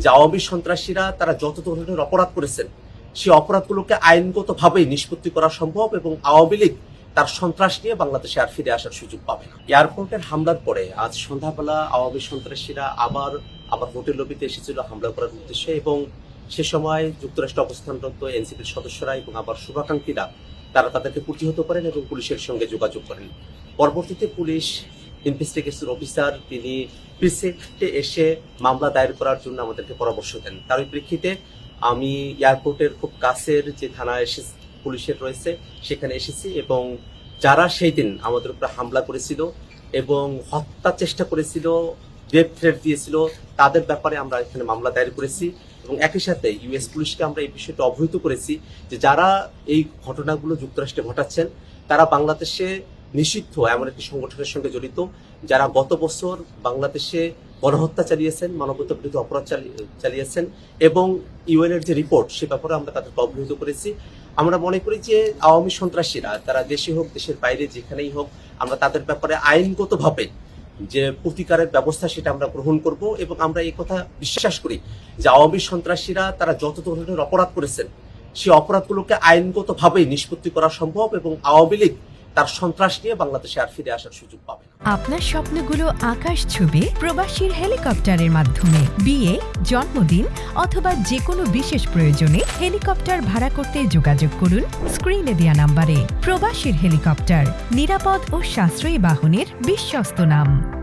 যে আওয়ামী সন্ত্রাসীরা তারা যত ধরনের অপরাধ করেছেন, সেই অপরাধগুলোকে আইনগতভাবেই নিষ্পত্তি করা সম্ভব এবং আওয়ামী লীগ তার সন্ত্রাস নিয়ে বাংলাদেশে আর ফিরে আসার সুযোগ পাবে না। এয়ারপোর্টের হামলার পরে আজ সন্ধ্যাবেলা আওয়ামী সন্ত্রাসীরা আবার আবার হোটেল লবিতে এসেছিল হামলা করার উদ্দেশ্যে এবং সে সময় যুক্তরাষ্ট্রে অবস্থানরত এনসিপির সদস্যরা এবং আবার শুভাকাঙ্ক্ষীরা, তারা তাদেরকে প্রতিহত করেন এবং পুলিশের সঙ্গে যোগাযোগ করেন। পরবর্তীতে পুলিশ ইনভেস্টিগেশন অফিসার তিনি প্রিসেক্টে এসে মামলা দায়ের করার জন্য আমাদেরকে পরামর্শ দেন। তার প্রেক্ষিতে আমি এয়ারপোর্টের খুব কাছের যে থানা এসে পুলিশের রয়েছে, সেখানে এসেছি এবং যারা সেই দিন আমাদের উপরে হামলা করেছিল এবং হত্যা চেষ্টা করেছিল ডেথ থ্রেট দিয়েছিল, তাদের ব্যাপারে আমরা এখানে মামলা দায়ের করেছি এবং একই সাথে ইউএস পুলিশকে আমরা এই বিষয়টা অবহিত করেছি যে যারা এই ঘটনাগুলো যুক্তরাষ্ট্রে ঘটাচ্ছেন, তারা বাংলাদেশে নিষিদ্ধ, এমন একটি সংগঠনের সঙ্গে জড়িত, যারা গত বছর বাংলাদেশে গণহত্যা চালিয়েছেন মানবতা বিরোধী অপরাধ চালি- চালিয়েছেন এবং ইউএনের যে রিপোর্ট, সে ব্যাপারে আমরা তাদেরকে অবহিত করেছি। আমরা মনে করি যে আওয়ামী সন্ত্রাসীরা, তারা দেশে হোক, দেশের বাইরে যেখানেই হোক, আমরা তাদের ব্যাপারে আইনগতভাবে যে প্রতিকারের ব্যবস্থা, সেটা আমরা গ্রহণ করব এবং আমরা এই কথা বিশ্বাস করি যে আওয়ামী সন্ত্রাসীরা, তারা যত ধরনের অপরাধ করেছেন সেই অপরাধগুলোকে আইনগতভাবেই নিষ্পত্তি করা সম্ভব এবং আওয়ামী লীগ তার সন্ত্রাস নিয়ে বাংলাদেশে আর ফিরে আসার সুযোগ পাবে আপনার স্বপ্নগুলো আকাশ ছবি প্রবাসীর হেলিকপ্টারের মাধ্যমে। বিয়ে, জন্মদিন অথবা যে কোনো বিশেষ প্রয়োজনে হেলিকপ্টার ভাড়া করতে যোগাযোগ করুন স্ক্রিনে দেয়া নাম্বারে। প্রবাসীর হেলিকপ্টার, নিরাপদ ও সাশ্রয়ী বাহনের বিশ্বস্ত নাম।